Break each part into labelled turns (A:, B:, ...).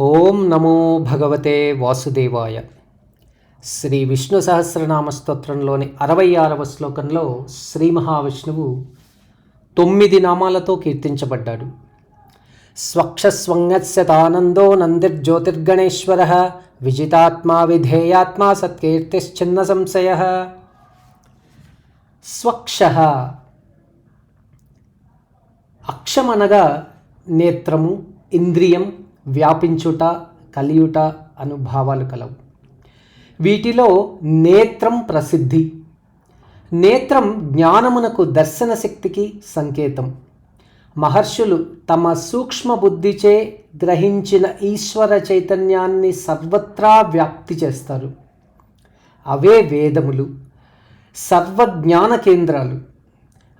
A: ఓం నమో భగవతే వాసుదేవాయ. శ్రీ విష్ణు సహస్రనామ స్తోత్రంలోని అరవై ఆరవ శ్లోకంలో శ్రీ మహావిష్ణువు తొమ్మిది నామాలతో కీర్తించబడ్డాడు. స్వక్షస్వంగస్యతానందో నందిర్జ్యోతిర్గణేశ్వర విజితాత్మా విధేయాత్మా సత్కీర్తిశ్చిన్న సంశయ. స్వక్ష అక్షమనగా నేత్రము ఇంద్రియం వ్యాపించుట కలియుట అను భావాలు కలవు. వీటిలో నేత్రం ప్రసిద్ధి. నేత్రం జ్ఞానమునకు దర్శన శక్తికి సంకేతం. మహర్షులు తమ సూక్ష్మ బుద్ధిచే గ్రహించిన ఈశ్వర చైతన్యాన్ని సర్వత్రా వ్యాప్తి చేస్తారు. అవే వేదములు. సర్వజ్ఞాన కేంద్రాలు.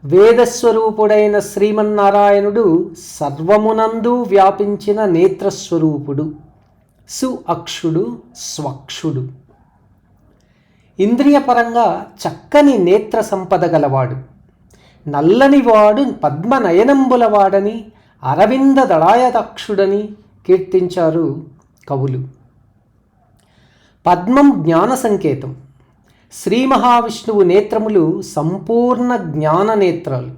A: వేదస్వరూపుడైన శ్రీమన్నారాయణుడు సర్వమునందు వ్యాపించిన నేత్రస్వరూపుడు సు అక్షుడు స్వక్షుడు. ఇంద్రియపరంగా చక్కని నేత్ర సంపద గలవాడు. నల్లనివాడు పద్మనయనంబులవాడని అరవింద దళాయదక్షుడని కీర్తించారు కవులు. పద్మం జ్ఞాన సంకేతం. శ్రీ మహావిష్ణువు నేత్రములు సంపూర్ణ జ్ఞాన నేత్రాలు.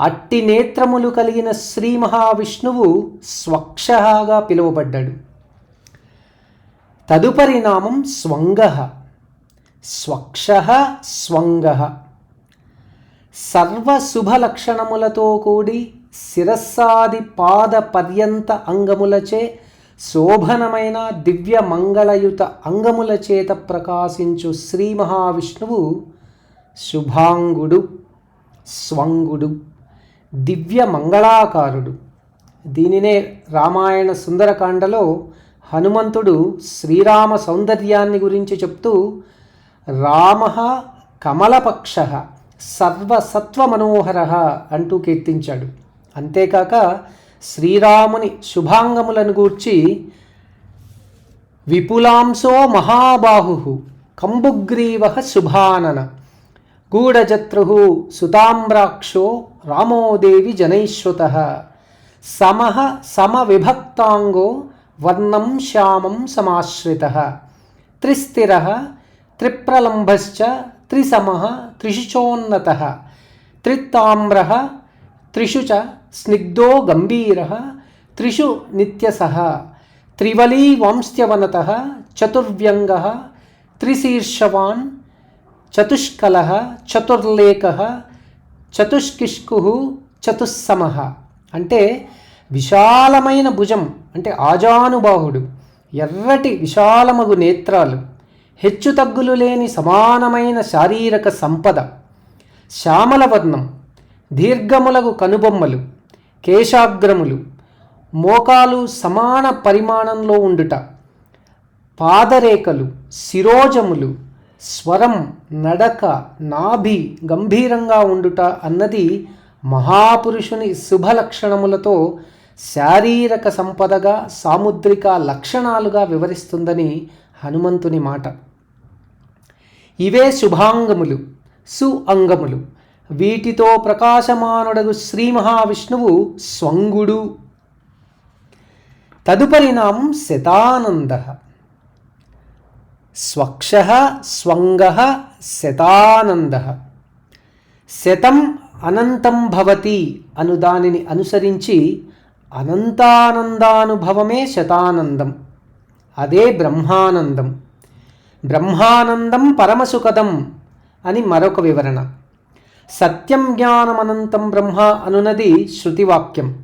A: అట్టి నేత్రములు కలిగిన శ్రీ మహావిష్ణువు స్వక్షగా పిలువబడ్డాడు. తదుపరి నామం స్వంగ. స్వక్ష స్వంగ. సర్వశుభలక్షణములతో కూడి శిరస్సాది పాద పర్యంత అంగములచే శోభనమైన దివ్య మంగళయుత అంగముల చేత ప్రకాశించు శ్రీ మహావిష్ణువు శుభాంగుడు స్వంగుడు దివ్య మంగళాకారుడు దీనినే రామాయణ సుందరకాండలో హనుమంతుడు శ్రీరామ సౌందర్యాన్ని గురించి చెప్తూ రామ కమలపక్ష సర్వసత్వమనోహర అంటూ కీర్తించాడు. అంతేకాక శ్రీరాముని శుభాంగములను గూర్చి విపులాంశో మహాబాహు కంబుగ్రీవ శుభానన. గూఢజత్రు సుతామ్రాక్షో రామోదేవి జనైశ్వత. సమహ సమవిభక్తాంగో వర్ణం శ్యామం సమాశ్రిత. త్రిస్థిర త్రిప్రలంభశ్చ త్రిసమ త్రిశుచోన్నత త్రిత్తామ్ర త్రిషు చ స్నిగ్ధో గంభీర త్రిషు నిత్యస త్రివలీ వంశ్యవనత చతుర్వ్యంగ త్రిశీర్షవాన్ చతుష్కల చతుర్లేఖ చతుష్కిష్కు చతుస్సమ అంటే విశాలమైన భుజం అంటే ఆజానుబాహుడు ఎర్రటి విశాలమగు నేత్రాలు హెచ్చు తగ్గులు లేని సమానమైన శారీరక సంపద శ్యామలవర్ణం దీర్ఘములకు కనుబొమ్మలు కేశాగ్రములు మోకాలు సమాన పరిమాణంలో ఉండుట పాదరేఖలు శిరోజములు స్వరం నడక నాభి గంభీరంగా ఉండుట అన్నది మహాపురుషుని శుభ లక్షణములతో శారీరక సంపదగా సాముద్రిక లక్షణాలుగా వివరిస్తుందని హనుమంతుని మాట. ఇవే శుభాంగములు సు అంగములు వీటితో ప్రకాశమానుడగు శ్రీ మహావిష్ణువు స్వంగుడు. తదుపరి నాం శతానంద. స్వక్ష స్వంగ శతానంద. శతం అనంతం భవతి అను దానిని అనుసరించి అనంతానందానుభవమే శతానందం అదే బ్రహ్మానందం. బ్రహ్మానందం పరమసుఖదం అని మరొక వివరణ. సత్యం జ్ఞానమనంతం బ్రహ్మ అనున్నది శృతివాక్యం.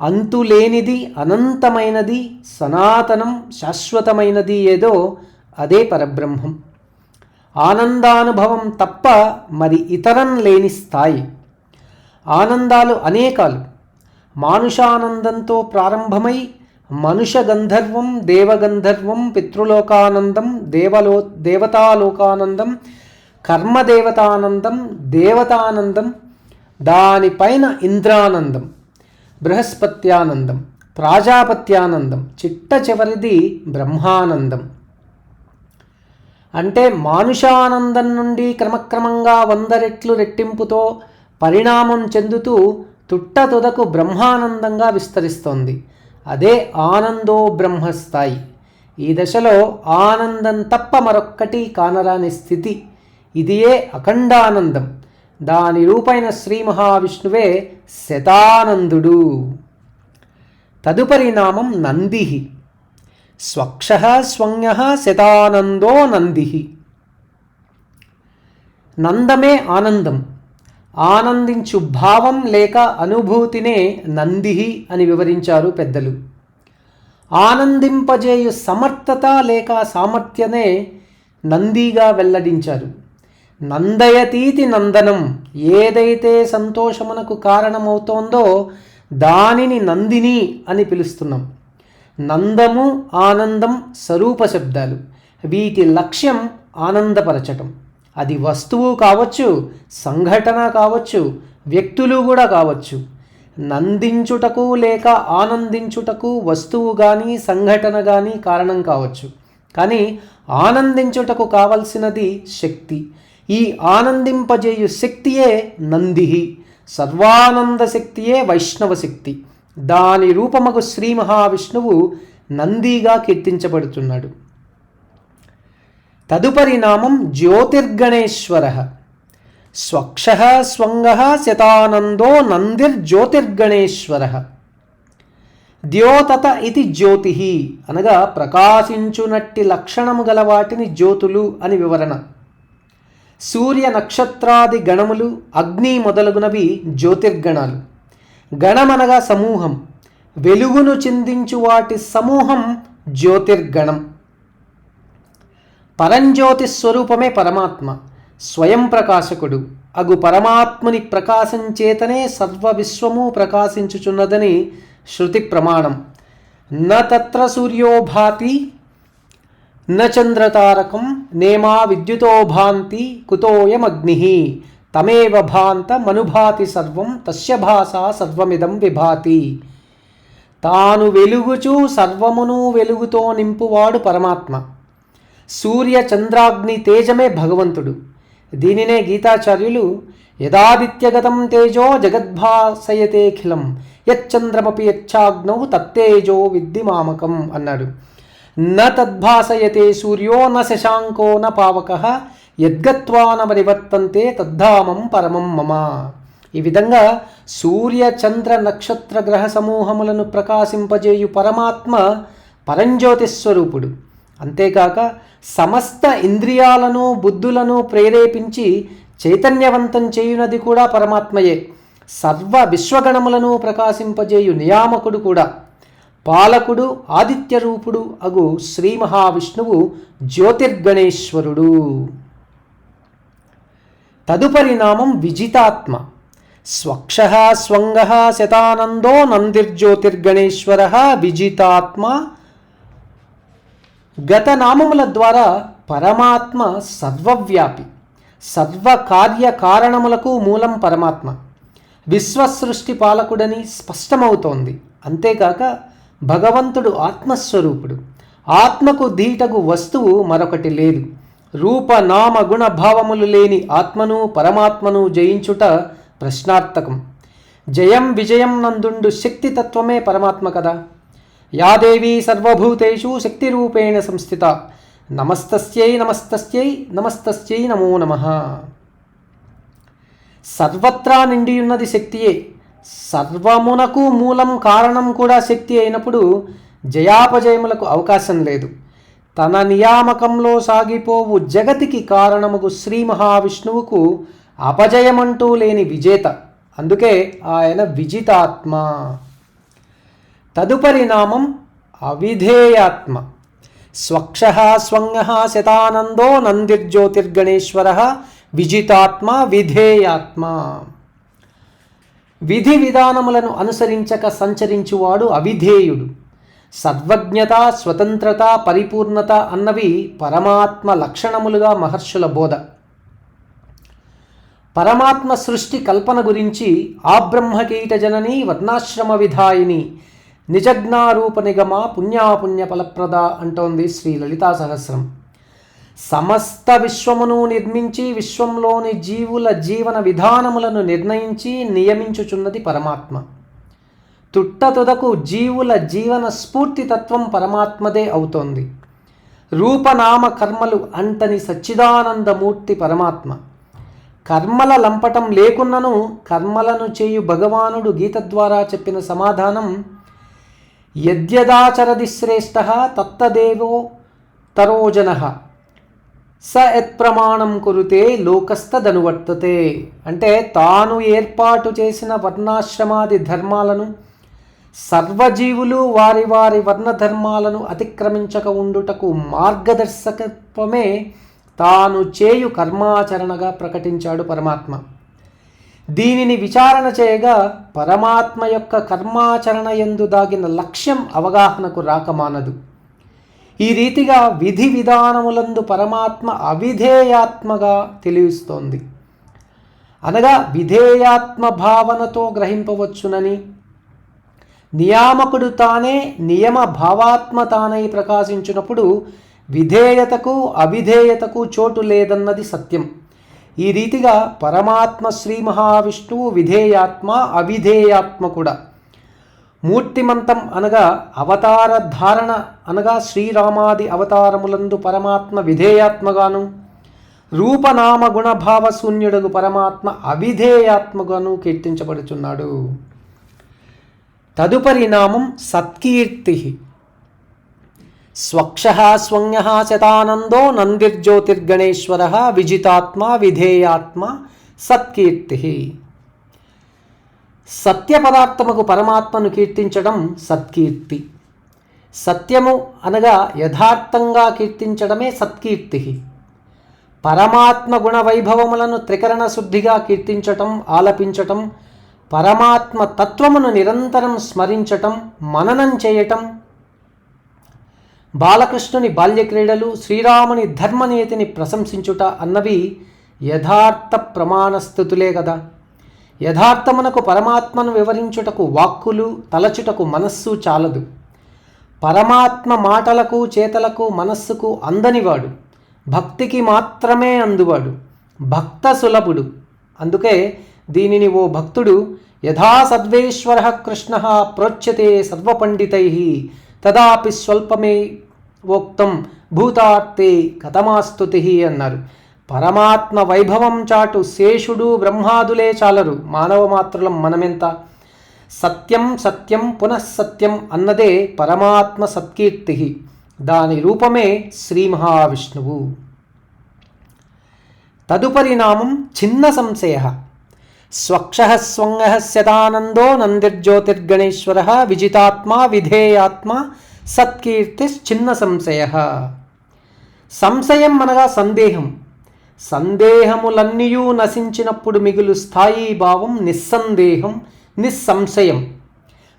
A: అంతులేనిది అనంతమైనది సనాతనం శాశ్వతమైనది ఏదో అదే పరబ్రహ్మం. ఆనందానుభవం తప్ప మరి ఇతరం లేని స్థాయి. ఆనందాలు అనేకాలు. మానుషానందంతో ప్రారంభమై మనుష గంధర్వం దేవగంధర్వం పితృలోకానందం దేవలో దేవతాలోకానందం కర్మదేవతానందం దేవతానందం దానిపైన ఇంద్రానందం బృహస్పత్యానందం ప్రాజాపత్యానందం చిట్ట చివరిది బ్రహ్మానందం. అంటే మానుషానందం నుండి క్రమక్రమంగా వంద రెట్లు రెట్టింపుతో పరిణామం చెందుతూ తుట్ట తుదకు బ్రహ్మానందంగా విస్తరిస్తోంది. అదే ఆనందో బ్రహ్మస్థాయి. ఈ దశలో ఆనందం తప్ప మరొక్కటి కానరాని స్థితి. ఇదియే అఖండానందం. దాని రూపైన శ్రీ మహావిష్ణువే శతానందుడు. తదుపరి నామం నంది స్వక్ష స్వంగ శతానందో నంది నందమే ఆనందం. ఆనందించు భావం లేక అనుభూతినే నంది అని వివరించారు పెద్దలు. ఆనందింపజేయు సమర్థత లేక సామర్థ్యనే నందిగా వెల్లడించారు. నందయతీతి నందనం. ఏదైతే సంతోషమునకు కారణమవుతోందో దానిని నందిని అని పిలుస్తున్నాం. నందము ఆనందం స్వరూప శబ్దాలు. వీటి లక్ష్యం ఆనందపరచటం. అది వస్తువు కావచ్చు సంఘటన కావచ్చు వ్యక్తులు కూడా కావచ్చు. నందించుటకు లేక ఆనందించుటకు వస్తువు కానీ సంఘటన కానీ కారణం కావచ్చు. కానీ ఆనందించుటకు కావలసినది శక్తి. ఈ ఆనందింపజేయు శక్తియే నంది సర్వానంద శక్తియే వైష్ణవ శక్తి. దాని రూపమగు శ్రీ మహావిష్ణువు నందిగా కీర్తించబడుతున్నాడు. తదుపరి నామం జ్యోతిర్గణేశ్వర. స్వక్ష స్వంగ శతానందో నందిర్జ్యోతిర్గణేశ్వర. ద్యోతత ఇది జ్యోతి అనగా ప్రకాశించునట్టి లక్షణము గల వాటిని జ్యోతులు అని వివరణ. సూర్య నక్షత్రాది గణములు అగ్ని మొదలగునవి జ్యోతిర్గణాలు. గణమనగా సమూహం. వెలుగును చిందించు వాటి సమూహం జ్యోతిర్గణం. పరంజ్యోతి స్వరూపమే పరమాత్మ. స్వయం ప్రకాశకుడు. అగు పరమాత్ముని ప్రకాశం చేతనే సర్వ విశ్వము ప్రకాశించుచున్నదని శృతి ప్రమాణం. న తత్ర సూర్యో భాతి న నేమా విద్యుతో భాంతి కుతోయమగ్ని తమేవ భాంత మనుభాతి సర్వం తస్య భాష సర్వమిదం విభాతి. తాను వెలుగుచూ సర్వమును వెలుగుతో నింపువాడు పరమాత్మ. సూర్య చంద్రాగ్ని తేజమే భగవంతుడు. దీనినే గీతాచార్యులు యదాదిత్యగతం తేజో జగద్భాసయతేఖిలం యచ్చంద్రమపి యచ్చాగ్నౌ తత్తేజో విద్ది మామకం అన్నాడు న తద్భాసయతే సూర్యో న శశాంకో న పావక యద్గత్వా న పరివర్తంతే తద్ధామం పరమం మమ. ఈ విధంగా సూర్య చంద్ర నక్షత్ర గ్రహ సమూహములను ప్రకాశింపజేయు పరమాత్మ పరంజ్యోతి స్వరూపుడు. అంతేకాక సమస్త ఇంద్రియాలను బుద్ధులను ప్రేరేపించి చైతన్యవంతం చేయునది కూడా పరమాత్మయే. సర్వ విశ్వగణములను ప్రకాశింపజేయు నియామకుడు కూడా. పాలకుడు ఆదిత్య రూపుడు అగు శ్రీ మహావిష్ణువు జ్యోతిర్గణేశ్వరుడు. తదుపరి నామం విజితాత్మ. స్వక్ష స్వంగ శతానందో నందిర్జ్యోతిర్గణేశ్వర విజితాత్మ. గత నామముల ద్వారా పరమాత్మ సర్వవ్యాపి. సర్వ కారణములకు మూలం పరమాత్మ. విశ్వసృష్టి పాలకుడని స్పష్టమవుతోంది. అంతేకాక భగవంతుడు ఆత్మస్వరూపుడు. ఆత్మకు ధీటగు వస్తువు మరొకటి లేదు. రూప నామ గుణ భావములు లేని ఆత్మను పరమాత్మను జయించుట ప్రశ్నార్థకం. జయం విజయం నందుండు శక్తితత్వమే పరమాత్మ కదా. యాదేవీ సర్వభూతేషు శక్తిరూపేణ సంస్థిత. నమస్తస్యై నమస్తస్యై నమస్తస్యై నమో నమ. సర్వత్రా నిండియున్నది శక్తియే. సర్వమునకు మూలం కారణం కూడా శక్తి అయినప్పుడు జయాపజయములకు అవకాశం లేదు. తన నియామకంలో సాగిపోవు జగతికి కారణముకు శ్రీ మహావిష్ణువుకు అపజయమంటూ లేని విజేత. అందుకే ఆయన విజితాత్మ. తదుపరి నామం అవిధేయాత్మ. స్వక్ష స్వంగ శతానందో నందిర్జ్యోతిర్గణేశ్వర విజితాత్మ విధేయాత్మ. విధి విధానములను అనుసరించక సంచరించువాడు అవిధేయుడు. సద్వజ్ఞత స్వతంత్రత పరిపూర్ణత అన్నవి పరమాత్మ లక్షణములుగా మహర్షుల బోధ. పరమాత్మ సృష్టి కల్పన గురించి ఆబ్రహ్మకీట జనని వర్ణాశ్రమ విధాయిని నిజజ్ఞారూప నిగమ పుణ్యాపుణ్య ఫలప్రద అంటోంది శ్రీ లలితా సహస్రం. సమస్త విశ్వమును నిర్మించి విశ్వంలోని జీవుల జీవన విధానములను నిర్ణయించి నియమించుచున్నది పరమాత్మ. తుట్టతుదకు జీవుల జీవన స్ఫూర్తి తత్వం పరమాత్మదే అవుతోంది. రూపనామ కర్మలు అంటని సచ్చిదానందమూర్తి పరమాత్మ. కర్మల లంపటం లేకున్నను కర్మలను చేయు భగవానుడు గీత ద్వారా చెప్పిన సమాధానం యద్యదాచరది శ్రేష్ఠ తత్తదేవో తరోజన. స యత్ప్రమాణం కురుతే లోకస్థదనువర్తతే అంటే తాను ఏర్పాటు చేసిన వర్ణాశ్రమాది ధర్మాలను సర్వజీవులు వారి వారి వర్ణధర్మాలను అతిక్రమించక ఉండుటకు మార్గదర్శకత్వమే తాను చేయు కర్మాచరణగా ప్రకటించాడు పరమాత్మ. దీనిని విచారణ చేయగా పరమాత్మ యొక్క కర్మాచరణ ఎందు దాగిన లక్ష్యం అవగాహనకు రాకమానదు ఈ రీతిగా విధి విధానములందు పరమాత్మ అవిధేయాత్మగా తెలియస్తోంది అనగా విధేయాత్మ భావనతో గ్రహింపవచ్చునని నియామకుడు తానే నియమ భావాత్మ తానై ప్రకాశించినప్పుడు విధేయతకు అవిధేయతకు చోటు లేదన్నది సత్యం. ఈ రీతిగా పరమాత్మ శ్రీ మహావిష్ణువు విధేయాత్మ అవిధేయాత్మ కూడా. మూర్తిమంతం అనగా అవతార ధారణ అనగా శ్రీరామాది అవతారములందు పరమాత్మ విధేయాత్మగాను రూపనామ గుణభావశూన్యుడగు పరమాత్మ అవిధేయాత్మగాను కీర్తించబడుచున్నాడు. తదుపరి నామం సత్కీర్తి. స్వక్ష స్వంగ శతానందో నందిర్జ్యోతిర్గణేశ్వర విజితాత్మ విధేయాత్మ సత్కీర్తి. సత్య పదార్థముకు పరమాత్మను కీర్తించడం సత్కీర్తి. సత్యము అనగా యథార్థంగా కీర్తించడమే సత్కీర్తి. పరమాత్మ గుణ వైభవములను త్రికరణ శుద్ధిగా కీర్తించటం ఆలపించటం పరమాత్మ తత్వమును నిరంతరం స్మరించటం మననం చేయటం బాలకృష్ణుని బాల్యక్రీడలు శ్రీరాముని ధర్మనీతిని ప్రశంసించుట అన్నవి యథార్థ ప్రమాణస్థుతులే కదా యథార్థమునకు పరమాత్మను వివరించుటకు వాక్కులు తలచుటకు మనస్సు చాలదు. పరమాత్మ మాటలకు చేతలకు మనస్సుకు అందనివాడు భక్తికి మాత్రమే అందువాడు. భక్త సులభుడు. అందుకే దీనిని ఓ భక్తుడు యథా సద్వేశ్వర కృష్ణ ప్రోచ్యతే సర్వపండితై తదాపి స్వల్పమే వోక్తం భూతార్తే కథమాస్తుతి అన్నారు. పరమాత్మ వైభవం చాటు శేషుడు బ్రహ్మాదులే చాలరు. మానవ మాత్రులం మనమెంత? సత్యం సత్యం పునఃసత్యం అన్నదే పరమాత్మ సత్కీర్తి దాని రూపమే శ్రీ మహావిష్ణువు. తదుపరి నామం చిన్న సంశయ. స్వక్ష స్వంగ సదానందో నందిర్జ్యోతిర్గణేశ్వర విజితాత్మా విధేయాత్మ సత్కీర్తి చిన్న సంశయ. సంశయం అనగా సందేహం. సందేహములన్నీయూ నశించినప్పుడు మిగులు స్థాయి భావం నిస్సందేహం నిస్సంశయం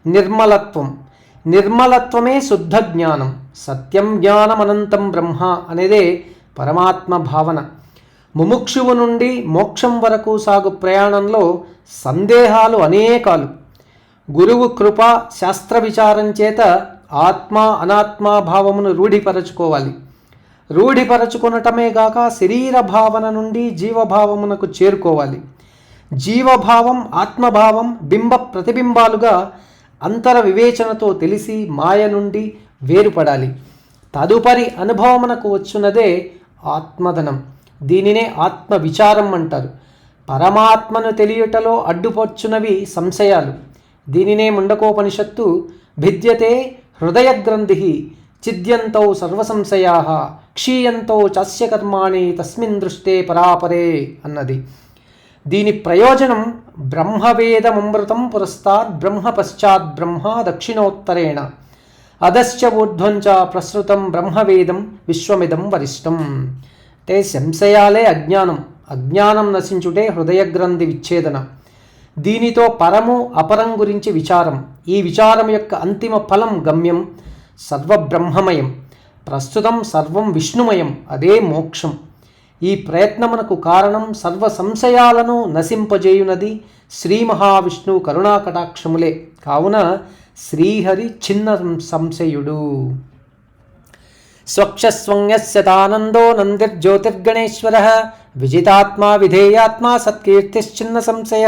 A: నిర్మలత్వం. నిర్మలత్వమే శుద్ధ జ్ఞానం. సత్యం జ్ఞానం అనంతం బ్రహ్మ అనేదే పరమాత్మ భావన. ముముక్షువు నుండి మోక్షం వరకు సాగు ప్రయాణంలో సందేహాలు అనేకాలు. గురువు కృప శాస్త్ర విచారం చేత ఆత్మ అనాత్మ భావమును రూఢిపరచుకోవాలి. రూఢిపరచుకునటమే గాక శరీర భావన నుండి జీవభావమునకు చేరుకోవాలి. జీవభావం ఆత్మభావం బింబ ప్రతిబింబాలుగా అంతర వివేచనతో తెలిసి మాయ నుండి వేరుపడాలి. తదుపరి అనుభవమునకు వచ్చున్నదే ఆత్మధనం. దీనినే ఆత్మ విచారం అంటారు. పరమాత్మను తెలియటలో అడ్డుపర్చునవి సంశయాలు. దీనినే ముండకోపనిషత్తు భిద్యతే హృదయగ్రంథి చిద్యంతౌ సర్వసంశయా క్షీయంతో చాస్య కర్మాణి తస్మిన్ దృష్టే పరాపరే అన్నది. దీని ప్రయోజనం బ్రహ్మవేదమృతం పురస్తాద్ బ్రహ్మ పశ్చాత్ బ్రహ్మ దక్షిణోత్తరేణ. అదశ్చ ఊర్ధ్వంచ ప్రసృతం బ్రహ్మవేదం విశ్వమిదం వరిష్టం. అంటే సంశయాలే అజ్ఞానం. అజ్ఞానం నశించుటే హృదయగ్రంథి విచ్ఛేదన. దీనితో పరము అపరం గురించి విచారం. ఈ విచారం యొక్క అంతిమ ఫలం గమ్యం. సర్వబ్రహ్మమయం. ప్రస్తుతం సర్వం విష్ణుమయం అదే మోక్షం. ఈ ప్రయత్నమునకు కారణం సర్వ సంశయాలను నశింపజేయునది శ్రీ మహావిష్ణువు కరుణాకటాక్షములే. కావున శ్రీహరి చిన్న సంశయుడు. స్వక్షస్వంగస్యతానందో నందిర్జ్యోతిర్గణేశ్వర విజితాత్మా విధేయాత్మా సత్కీర్తిశ్చిన్న సంశయ.